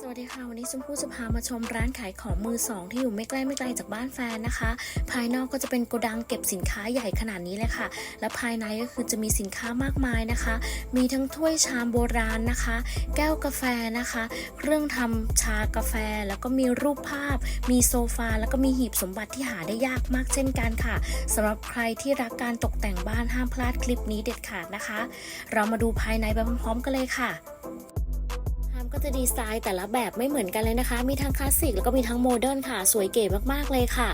สวัสดีค่ะ วันนี้ชมพู่จะพามาชมร้านขายของมือสองที่อยู่ไม่ใกล้ไม่ไกลจากบ้านแฟนนะคะ ภายนอกก็จะเป็นโกดังเก็บสินค้าใหญ่ขนาดนี้เลยค่ะ และภายในก็คือจะมีสินค้ามากมายนะคะ มีทั้งถ้วยชามโบราณนะคะ แก้วกาแฟนะคะ เครื่องทำชากาแฟ แล้วก็มีรูปภาพ มีโซฟา แล้วก็มีหีบสมบัติที่หาได้ยากมากเช่นกันค่ะสำหรับใครที่รักการตกแต่งบ้านห้ามพลาดคลิปนี้เด็ดขาดนะคะ เรามาดูภายในไปพร้อมๆกันเลยค่ะามก็จะดีไซน์แต่ละแบบไม่เหมือนกันเลยนะคะ มีทั้งคลาสสิกแล้วก็มีทั้งโมเดิร์นค่ะ สวยเก๋มากๆเลยค่ะ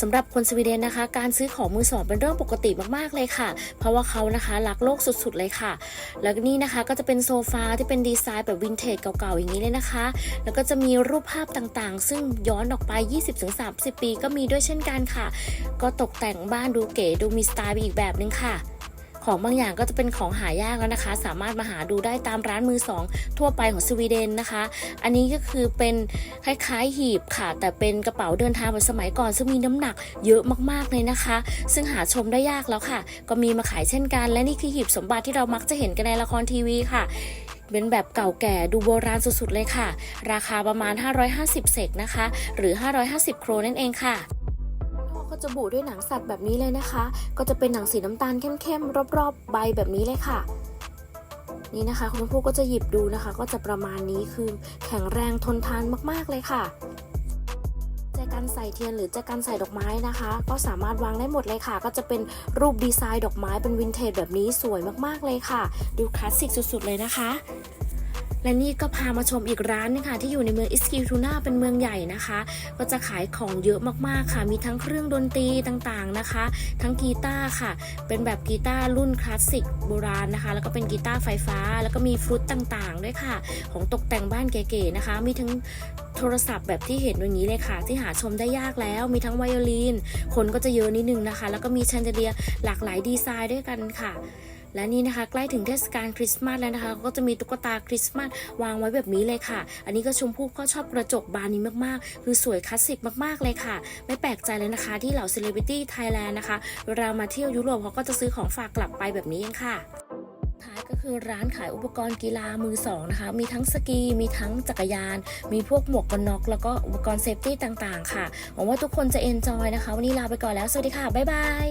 สำหรับคนสวีเดนนะคะ การซื้อของมือสองเป็นเรื่องปกติมากๆเลยค่ะ เพราะว่าเขานะคะรักโลกสุดๆเลยค่ะ แล้วนี่นะคะก็จะเป็นโซฟาที่เป็นดีไซน์แบบวินเทจเก่าๆอย่างนี้เลยนะคะ แล้วก็จะมีรูปภาพต่างๆ ซึ่งย้อนออกไป 20-30 ปีก็มีด้วยเช่นกันค่ะ ก็ตกแต่งบ้านดูเก๋ดูมีสไตล์ไปอีกแบบนึงค่ะ ของบางอย่างก็จะเป็นของหายากแล้วนะคะ สามารถมาหาดูได้ตามร้านมือสองทั่วไปของสวีเดนนะคะ อันนี้ก็คือเป็นคล้ายๆหีบค่ะ แต่เป็นกระเป๋าเดินทางแบบสมัยก่อนซึ่งมีน้ำหนักเยอะมากๆเลยนะคะ ซึ่งหาชมได้ยากแล้วค่ะ ก็มีมาขายเช่นกัน และนี่คือหีบสมบัติที่เรามักจะเห็นกันในละครทีวีค่ะเป็นแบบเก่าแก่ดูโบราณสุดๆเลยค่ะ ราคาประมาณ 550 เซกนะคะ หรือ 550 โครนั่นเองค่ะ ก็จะบุด้วยหนังสัตว์แบบนี้เลยนะคะ ก็จะเป็นหนังสีน้ำตาลเข้มๆรอบๆ ใบแบบนี้เลยค่ะ นี่นะคะ คุณผู้ก็จะหยิบดูนะคะ ก็จะประมาณนี้คือแข็งแรงทนทานมากๆเลยค่ะแจกันใส่เทียนหรือแจกันใส่ดอกไม้นะคะ ก็สามารถวางได้หมดเลยค่ะ ก็จะเป็นรูปดีไซน์ดอกไม้เป็นวินเทจแบบนี้สวยมากๆเลยค่ะ ดูคลาสสิกสุดๆเลยนะคะ และนี่ก็พามาชมอีกร้านนึงค่ะที่อยู่ในเมืองอิสคิวทูนาเป็นเมืองใหญ่นะคะ ก็จะขายของเยอะมากๆค่ะ มีทั้งเครื่องดนตรีต่างๆนะคะ ทั้งกีตาร์ค่ะ เป็นแบบกีตาร์รุ่นคลาสสิกโบราณนะคะ แล้วก็เป็นกีตาร์ไฟฟ้า แล้วก็มีฟลุตต่างๆด้วยค่ะ ของตกแต่งบ้านเก๋ๆนะคะ มีทั้งโทรศัพท์แบบที่เห็นอย่างนี้เลยค่ะ ที่หาชมได้ยากแล้ว มีทั้งไวโอลินคนก็จะเยอะนิดนึงนะคะ แล้วก็มีแชนเดเลียหลากหลายดีไซน์ด้วยกันค่ะ และนี่นะคะใกล้ถึงเทศกาลคริสต์มาสแล้วนะคะ ก็จะมีตุ๊กตาคริสต์มาสวางไว้แบบนี้เลยค่ะ อันนี้ก็ชมพู่ก็ชอบกระจกบานนี้มากๆ คือสวยคลาสสิกมากๆเลยค่ะ ไม่แปลกใจเลยนะคะ ที่เหล่าเซเลบริตี้ไทยแลนด์นะคะเวลามาเที่ยวยุโรปเขาก็จะซื้อของฝากกลับไปแบบนี้เองค่ะท้ายก็คือร้านขายอุปกรณ์กีฬามือสองนะคะ มีทั้งสกี มีทั้งจักรยาน มีพวกหมวกกันน็อกแล้วก็อุปกรณ์เซฟตี้ต่างๆ ค่ะ หวังว่าทุกคนจะเอนจอยนะคะ วันนี้ลาไปก่อนแล้ว สวัสดีค่ะ บ๊ายบาย